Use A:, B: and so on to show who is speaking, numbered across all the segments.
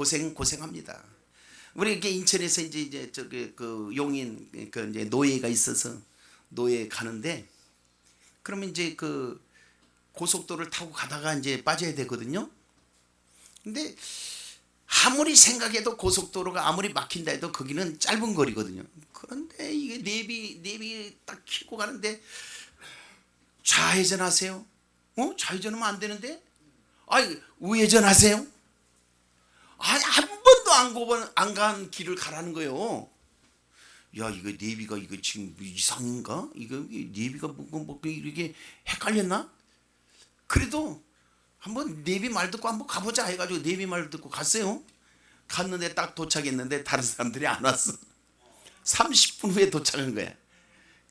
A: 고생 고생합니다. 우리 이렇게 인천에서 이제 이제 저기 그 용인 그 이제 노예가 있어서 노예 가는데 그러면 이제 그 고속도로를 타고 가다가 이제 빠져야 되거든요. 근데 아무리 생각해도 고속도로가 아무리 막힌다 해도 거기는 짧은 거리거든요. 그런데 이게 내비 내비 딱 켜고 가는데 좌회전하세요. 어? 좌회전하면 안 되는데? 아니 우회전하세요. 아니 한 번도 안 고번 안간 길을 가라는 거예요. 야 이거 내비가 이거 지금 이상인가? 이거 내비가 뭐가 뭐 이게 헷갈렸나? 그래도 한번 내비 말 듣고 한번 가보자 해가지고 내비 말 듣고 갔어요. 갔는데 딱 도착했는데 다른 사람들이 안 왔어. 30분 후에 도착한 거야.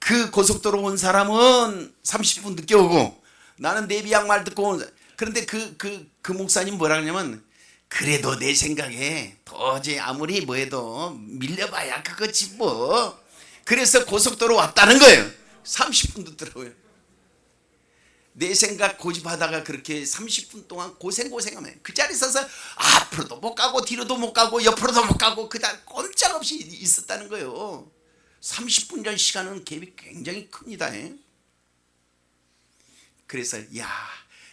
A: 그 고속도로 온 사람은 30분 늦게 오고 나는 내비 양말 듣고 온 사- 그런데 그그 그 목사님 뭐라 그러냐면 그래도 내 생각에 도저히 아무리 뭐해도 밀려봐야 그거지 뭐. 그래서 고속도로 왔다는 거예요. 30분 늦더라고요. 내 생각 고집하다가 그렇게 30분 동안 고생 고생하면 그 자리에 서서 앞으로도 못 가고 뒤로도 못 가고 옆으로도 못 가고 그다 꼼짝없이 있었다는 거예요. 30분 전 시간은 갭이 굉장히 큽니다. 예. 그래서 야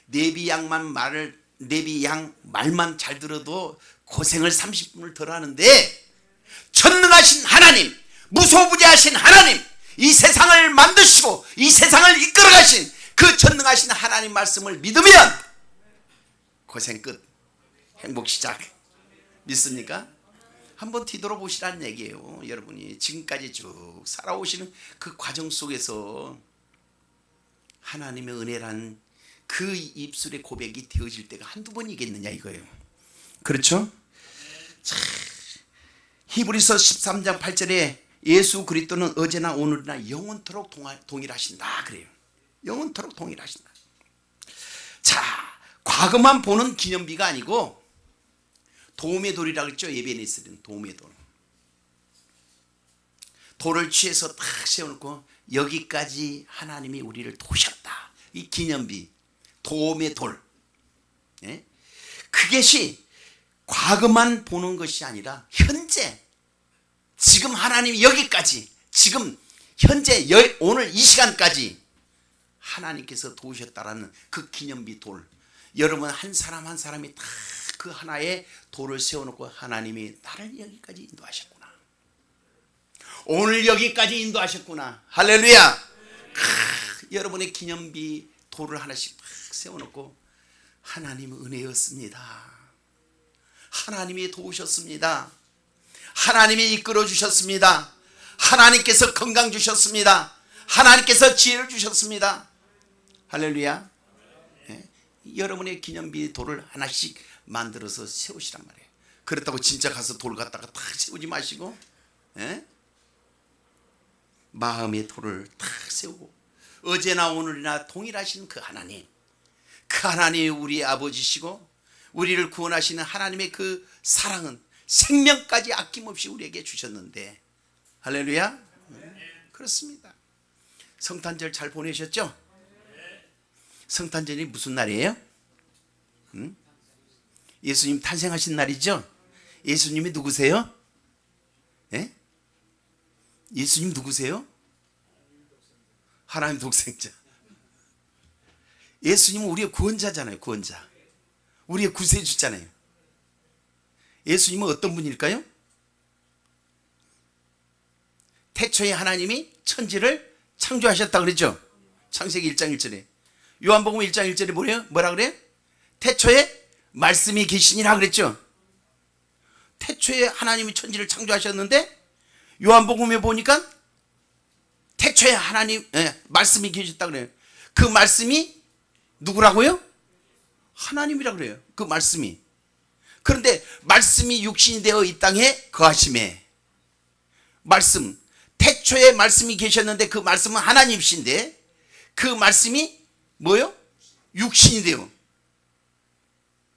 A: 내비 양만 말을 내비 양 말만 잘 들어도 고생을 30분을 덜 하는데 전능하신 하나님 무소부재하신 하나님 이 세상을 만드시고 이 세상을 이끌어 가신 그 전능하신 하나님 말씀을 믿으면 고생 끝 행복 시작 믿습니까? 한번 뒤돌아보시라는 얘기예요 여러분이 지금까지 쭉 살아오시는 그 과정 속에서 하나님의 은혜란 그 입술의 고백이 되어질 때가 한두 번이겠느냐 이거예요. 그렇죠? 자, 히브리서 13장 8절에 예수 그리스도는 어제나 오늘이나 영원토록 동일하신다 그래요. 영원토록 동일하신다. 자, 과거만 보는 기념비가 아니고 도움의 돌이라고 했죠. 예배에 쓰는 도움의 돌. 돌을 취해서 탁 세워놓고 여기까지 하나님이 우리를 도우셨다. 이 기념비, 도움의 돌. 예? 그것이 과거만 보는 것이 아니라 현재, 지금 하나님이 여기까지, 지금 현재 여- 오늘 이 시간까지 하나님께서 도우셨다라는 그 기념비 돌. 여러분 한 사람 한 사람이 다 그 하나의 돌을 세워놓고 하나님이 나를 여기까지 인도하셨구나. 오늘 여기까지 인도하셨구나. 할렐루야. 크, 여러분의 기념비 돌을 하나씩 탁 세워놓고 하나님의 은혜였습니다. 하나님이 도우셨습니다. 하나님이 이끌어 주셨습니다. 하나님께서 건강 주셨습니다. 하나님께서 지혜를 주셨습니다. 할렐루야. 예? 여러분의 기념비 돌을 하나씩 만들어서 세우시란 말이에요. 그렇다고 진짜 가서 돌 갖다가 탁 세우지 마시고 예? 마음의 돌을 탁 세우고 어제나 오늘이나 동일하신 그 하나님 그 하나님이 우리 아버지시고 우리를 구원하시는 하나님의 그 사랑은 생명까지 아낌없이 우리에게 주셨는데 할렐루야 그렇습니다 성탄절 잘 보내셨죠? 성탄절이 무슨 날이에요? 응? 예수님 탄생하신 날이죠? 예수님이 누구세요? 예? 예수님 누구세요? 하나님 독생자. 예수님은 우리의 구원자잖아요, 구원자. 우리의 구세주잖아요. 예수님은 어떤 분일까요? 태초에 하나님이 천지를 창조하셨다 그랬죠? 창세기 1장 1절에. 요한복음 1장 1절에 뭐래요? 뭐라 그래요? 태초에 말씀이 계시니라 그랬죠? 태초에 하나님이 천지를 창조하셨는데 요한복음에 보니까 태초에 하나님 예, 말씀이 계셨다 그래요. 그 말씀이 누구라고요? 하나님이라 그래요. 그 말씀이. 그런데 말씀이 육신이 되어 이 땅에 거하심에 말씀 태초에 말씀이 계셨는데 그 말씀은 하나님이신데 그 말씀이 뭐요? 육신이 돼요.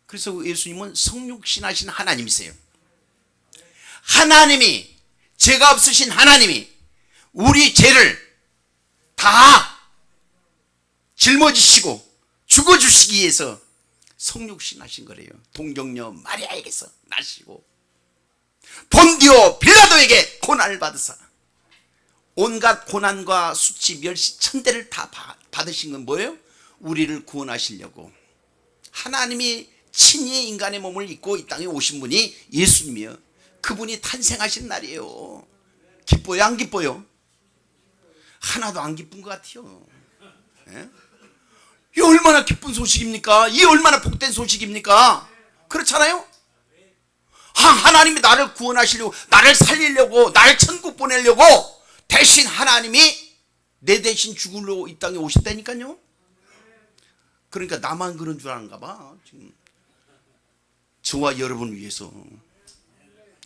A: 그래서 예수님은 성육신 하신 하나님이세요. 하나님이 죄가 없으신 하나님이 우리 죄를 다 짊어지시고 죽어주시기 위해서 성육신 하신 거래요. 동정녀 마리아에게서 나 당하시고 본디오 빌라도에게 고난을 받으사 온갖 고난과 수치 멸시 천대를 다 바- 받으신 건 뭐예요? 우리를 구원하시려고 하나님이 친히 인간의 몸을 입고 이 땅에 오신 분이 예수님이요 그분이 탄생하신 날이에요 기뻐요 안 기뻐요? 하나도 안 기쁜 것 같아요 예? 이 얼마나 기쁜 소식입니까? 이 얼마나 복된 소식입니까? 그렇잖아요? 하, 하나님이 나를 구원하시려고 나를 살리려고 나를 천국 보내려고 대신 하나님이 내 대신 죽으려고 이 땅에 오셨다니까요 그러니까 나만 그런 줄 아는가 봐 지금 저와 여러분 위해서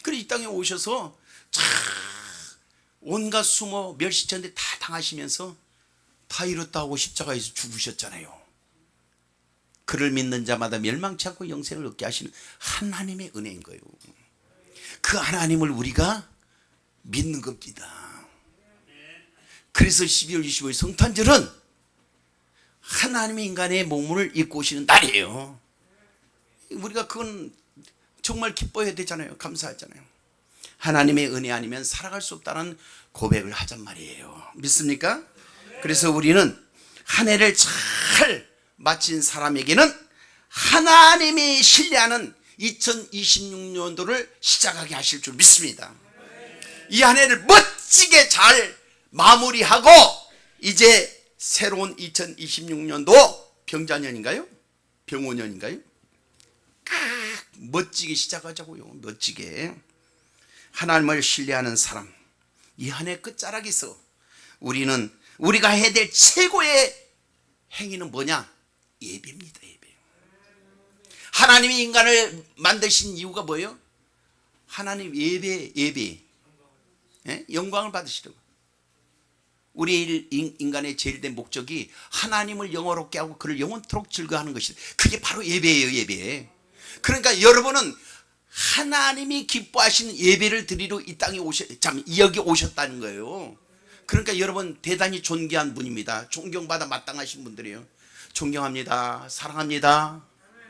A: 그래 이 땅에 오셔서 참 온갖 수모 멸시천대 다 당하시면서 다 이뤘다고 십자가에서 죽으셨잖아요 그를 믿는 자마다 멸망치 않고 영생을 얻게 하시는 하나님의 은혜인 거예요. 그 하나님을 우리가 믿는 겁니다. 그래서 12월 25일 성탄절은 하나님의 인간의 몸을 입고 오시는 날이에요. 우리가 그건 정말 기뻐해야 되잖아요. 감사하잖아요. 하나님의 은혜 아니면 살아갈 수 없다는 고백을 하잔 말이에요. 믿습니까? 그래서 우리는 한 해를 잘 마친 사람에게는 하나님이 신뢰하는 2026년도를 시작하게 하실 줄 믿습니다. 이 한 해를 멋지게 잘 마무리하고 이제 새로운 2026년도 병자년인가요? 병오년인가요? 멋지게 시작하자고요. 멋지게. 하나님을 신뢰하는 사람. 이 한 해 끝자락에서 우리는 우리가 해야 될 최고의 행위는 뭐냐? 예배입니다. 예배. 하나님이 인간을 만드신 이유가 뭐예요? 하나님 예배 예배. 예? 영광을 받으시려고. 우리 인간의 제일 된 목적이 하나님을 영어롭게 하고 그를 영원토록 즐거워하는 것이 그게 바로 예배예요 예배 그러니까 여러분은 하나님이 기뻐하시는 예배를 드리러 이 땅에 오셨 참 여기 오셨다는 거예요. 그러니까 여러분 대단히 존귀한 분입니다. 존경받아 마땅하신 분들이에요. 존경합니다. 사랑합니다.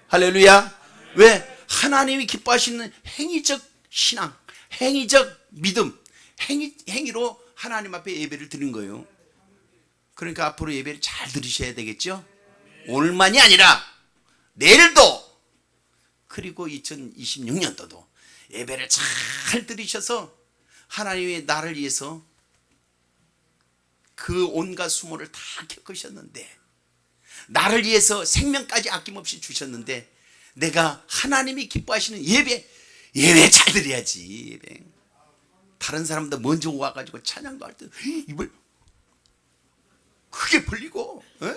A: 할렐루야. 왜? 하나님이 기뻐하시는 행위적 신앙 행위적 믿음 행위, 행위로 하나님 앞에 예배를 드린 거예요. 그러니까 앞으로 예배를 잘 들으셔야 되겠죠? 오늘만이 아니라 내일도 그리고 2026년도도 예배를 잘 들으셔서 하나님의 나를 위해서 그 온갖 수모를 다 겪으셨는데 나를 위해서 생명까지 아낌없이 주셨는데 내가 하나님이 기뻐하시는 예배 예배 잘 드려야지 예배. 다른 사람들 먼저 와가지고 찬양도 할 때 입을 크게 벌리고 어?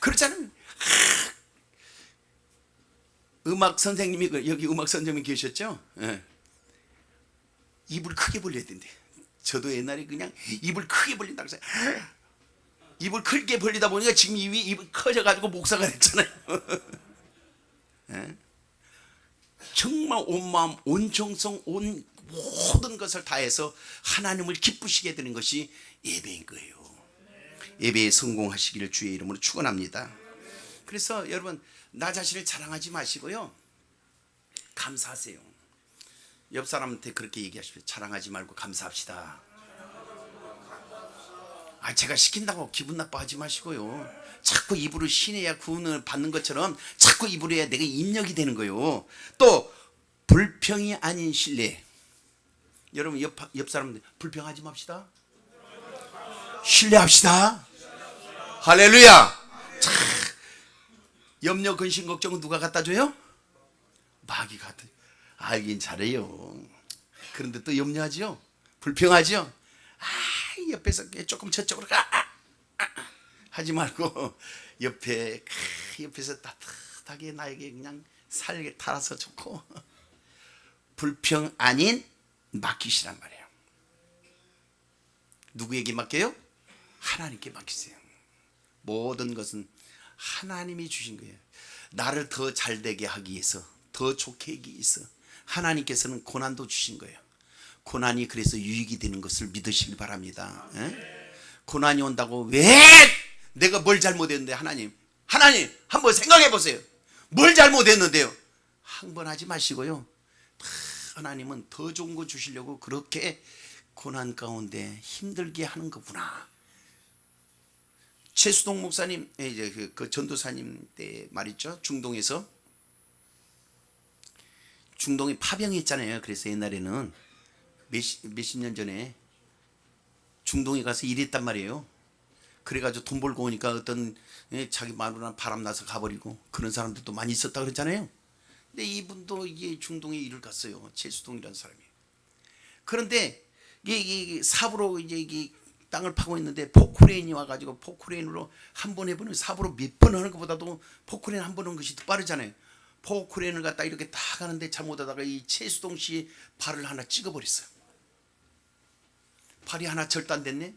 A: 그렇지 않으면 하, 음악 선생님이 그- 여기 음악 선생님이 계셨죠? 예. 입을 크게 벌려야 된대. 저도 옛날에 그냥 입을 크게 벌린다고 해서 입을 크게 벌리다 보니까 지금 입이 입이 커져가지고 목사가 됐잖아요. 예? 정말 온 마음, 온 정성, 온 모든 것을 다해서 하나님을 기쁘시게 되는 것이 예배인 거예요. 예배에 성공하시기를 주의 이름으로 축원합니다. 그래서 여러분 나 자신을 자랑하지 마시고요. 감사하세요. 옆 사람한테 그렇게 얘기하십시오. 자랑하지 말고 감사합시다. 아, 제가 시킨다고 기분 나빠하지 마시고요. 자꾸 입으로 신해야 구원을 받는 것처럼 자꾸 입으로 해야 내가 입력이 되는 거예요. 또 불평이 아닌 신뢰. 여러분 옆, 옆 사람들 불평하지 맙시다. 신뢰합시다. 할렐루야. 참, 염려 근심 걱정은 누가 갖다 줘요? 마귀 갖다. 알긴 잘해요. 그런데 또 염려하죠. 불평하죠. 아 옆에서 조금 저쪽으로 가. 아, 아, 아. 하지 말고 옆에 크, 옆에서 따뜻하게 나에게 그냥 살게 달아서 좋고 불평 아닌 맡기시란 말이에요. 누구에게 맡겨요? 하나님께 맡기세요. 모든 것은 하나님이 주신 거예요. 나를 더 잘되게 하기 위해서, 더 좋게 하기 위해서 하나님께서는 고난도 주신 거예요. 고난이 그래서 유익이 되는 것을 믿으시기 바랍니다. 예? 고난이 온다고 왜 내가 뭘 잘못했는데 하나님, 하나님 한번 생각해 보세요. 뭘 잘못했는데요? 항번하지 마시고요. 하나님은 더 좋은 거 주시려고 그렇게 고난 가운데 힘들게 하는 거구나. 최수동 목사님, 예, 이제 그, 그 전도사님 때 말이죠. 중동에서 중동에 파병했잖아요. 그래서 옛날에는 몇십, 년 전에 중동에 가서 일했단 말이에요. 그래가지고 돈 벌고 오니까 어떤 예, 자기 마누라 바람 나서 가버리고 그런 사람들도 많이 있었다 그랬잖아요. 근데 이분도 이게 중동에 일을 갔어요. 최수동이라는 사람이. 그런데 이게, 이게 삽으로 이제 이게 땅을 파고 있는데 포크레인이 와가지고 포크레인으로 한 번 해보면 삽으로 몇 번 하는 것보다도 포크레인 한 번 하는 것이 더 빠르잖아요. 포크레인을 갖다 이렇게 딱 하는데 잘못하다가 이 최수동 씨 발을 하나 찍어버렸어요. 발이 하나 절단됐네.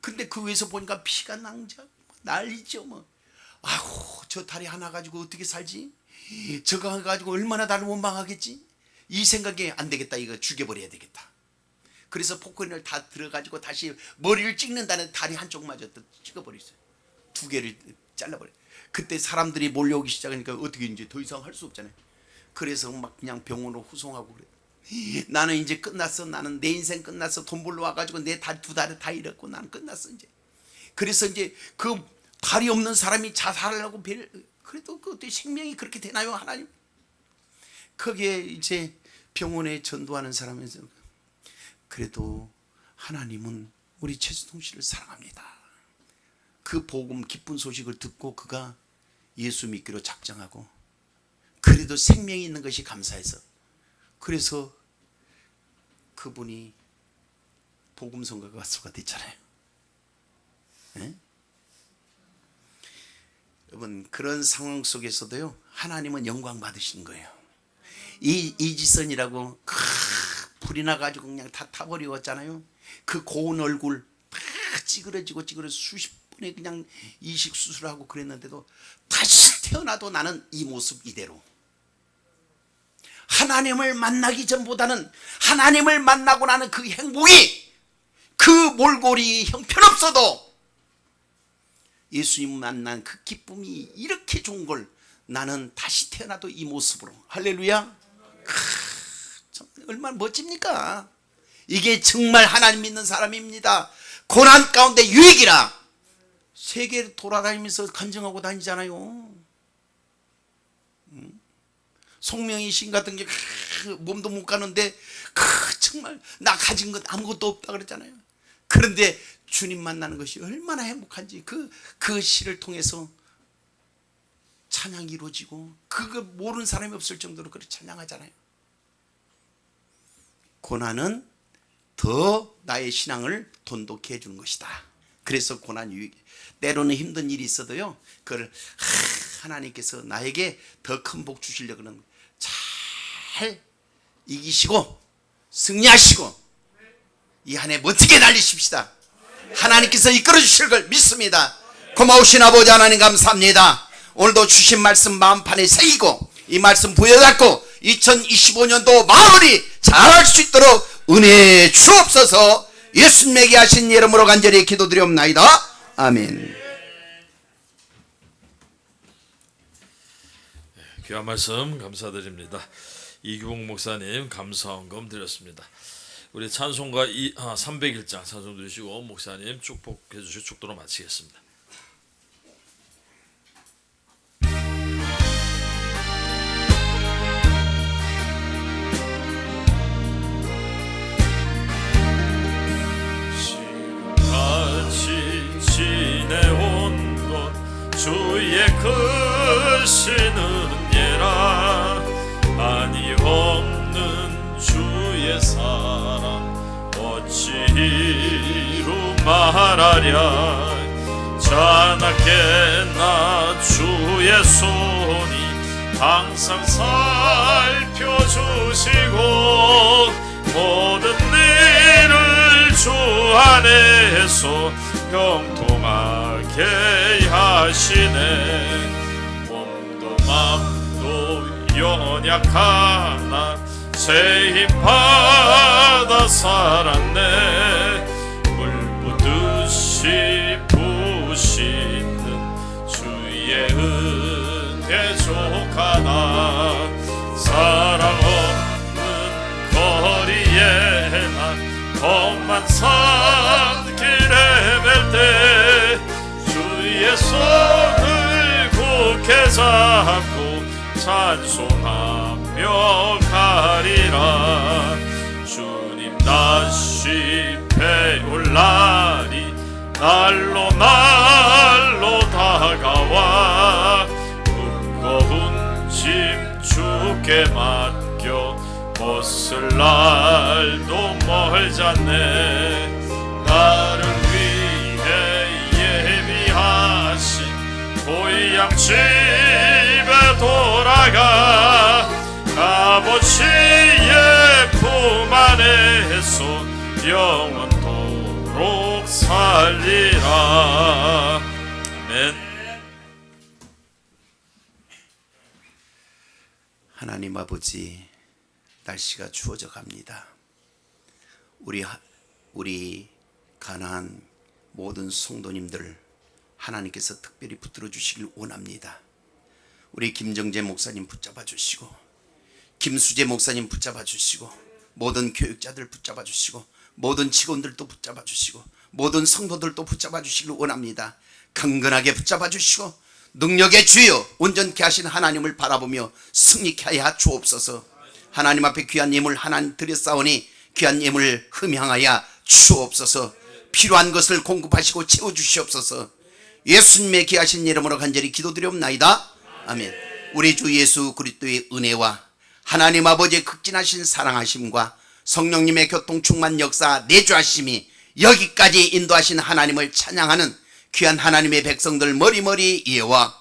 A: 근데 그 위에서 보니까 피가 낭자 난리죠 뭐. 아우 저 다리 하나 가지고 어떻게 살지? 저거 가지고 얼마나 나를 원망하겠지? 이 생각에 안 되겠다 이거 죽여버려야 되겠다. 그래서 포크레인을 다 들어가지고 다시 머리를 찍는다는 다리 한쪽마저 또 찍어버렸어요. 두 개를 잘라버려. 그때 사람들이 몰려오기 시작하니까 어떻게 이제 더 이상 할 수 없잖아요. 그래서 막 그냥 병원으로 후송하고 그래. 나는 이제 끝났어. 나는 내 인생 끝났어. 돈 벌러 와가지고 내다두 달을 다 잃었고 나는 끝났어 이제. 그래서 이제 그 발이 없는 사람이 자살하려고 별 그래도 그때 생명이 그렇게 되나요 하나님? 거기에 이제 병원에 전도하는 사람에서 그래도 하나님은 우리 최수동 씨를 사랑합니다. 그 복음 기쁜 소식을 듣고 그가 예수 믿기로 작정하고 그래도 생명이 있는 것이 감사해서 그래서 그분이 복음 성가 가수가 됐잖아요. 예? 여러분 그런 상황 속에서도요 하나님은 영광 받으신 거예요. 이 이지선이라고 크, 불이 나가지고 그냥 다 타버리웠잖아요. 그 고운 얼굴 다 찌그러지고 찌그러 수십 번에 그냥 이식 수술하고 그랬는데도 다시 태어나도 나는 이 모습 이대로. 하나님을 만나기 전보다는 하나님을 만나고 나는 그 행복이 그 몰골이 형편없어도 예수님 만난 그 기쁨이 이렇게 좋은 걸 나는 다시 태어나도 이 모습으로 할렐루야 얼마나 멋집니까 이게 정말 하나님 믿는 사람입니다 고난 가운데 유익이라 세계 돌아다니면서 간증하고 다니잖아요 송명희 신 같은 게 크, 몸도 못 가는데 크, 정말 나 가진 것 아무것도 없다 그랬잖아요. 그런데 주님 만나는 것이 얼마나 행복한지 그, 그 시를 통해서 찬양이 이루어지고 그거 모르는 사람이 없을 정도로 그렇게 찬양하잖아요. 고난은 더 나의 신앙을 돈독해 주는 것이다. 그래서 고난 유익. 때로는 힘든 일이 있어도요. 그걸 하, 하나님께서 나에게 더 큰 복 주시려고는 잘 이기시고 승리하시고 이 한 해 멋지게 달리십시다. 하나님께서 이끌어 주실 걸 믿습니다. 고마우신 아버지 하나님 감사합니다. 오늘도 주신 말씀 마음판에 새기고 이 말씀 부여잡고 2025년도 마무리 잘할 수 있도록 은혜 주옵소서 예수님에게 하신 이름으로 간절히 기도드리옵나이다. 아멘.
B: 귀한 말씀 감사드립니다. 이규봉 목사님 감사원금 드렸습니다. 우리 찬송가 이, 아, 301장 찬송 드리시고 목사님 축복해 주시고 축도로 마치겠습니다. 크신 은혜라. 아니 없는 주의 사랑 어찌 이루 말하랴. 자나깨나 주의 손이 항상 살펴주시고 모든 일을 주 안에서 형통하게 하시네. 몸도 맘도 연약하나 새힘 받아 살았네. 물부듯이 부시는 주의 은혜 족하나 사랑 없는 거리에 난 험한 산길에 뵐 때 주의 손을 굳게 잡고 찬송하며 가리라. 주님 다시 배울 날이 날로 날로 다가와 무거운 짐 주께 맡겨 벗을 날도 멀잖네. 나를 고향 집에 돌아가 아버지의 품 안에서 영원토록 살리라 아멘
A: 하나님 아버지 날씨가 추워져 갑니다. 우리 하- 우리 가난한 모든 성도님들 하나님께서 특별히 붙들어 주시길 원합니다. 우리 김정재 목사님 붙잡아 주시고 김수재 목사님 붙잡아 주시고 모든 교육자들 붙잡아 주시고 모든 직원들도 붙잡아 주시고 모든 성도들도 붙잡아 주시길 원합니다. 강건하게 붙잡아 주시고 능력의 주여 온전케 하신 하나님을 바라보며 승리케 하여 주옵소서. 하나님 앞에 귀한 예물 하나님 드렸사오니 귀한 예물 흠향하여 주옵소서. 필요한 것을 공급하시고 채워 주시옵소서. 예수님의 귀하신 이름으로 간절히 기도드리옵나이다. 아멘. 우리 주 예수 그리스도의 은혜와 하나님 아버지의 극진하신 사랑하심과 성령님의 교통 충만 역사 내주하심이 여기까지 인도하신 하나님을 찬양하는 귀한 하나님의 백성들 머리머리 이해와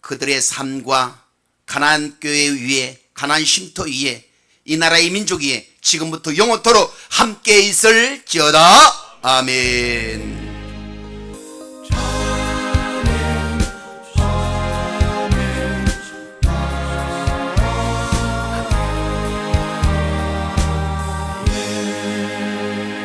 A: 그들의 삶과 가난 교회 위에 가난 쉼터 위에 이 나라의 민족 위에 지금부터 영원토록 함께 있을지어다 아멘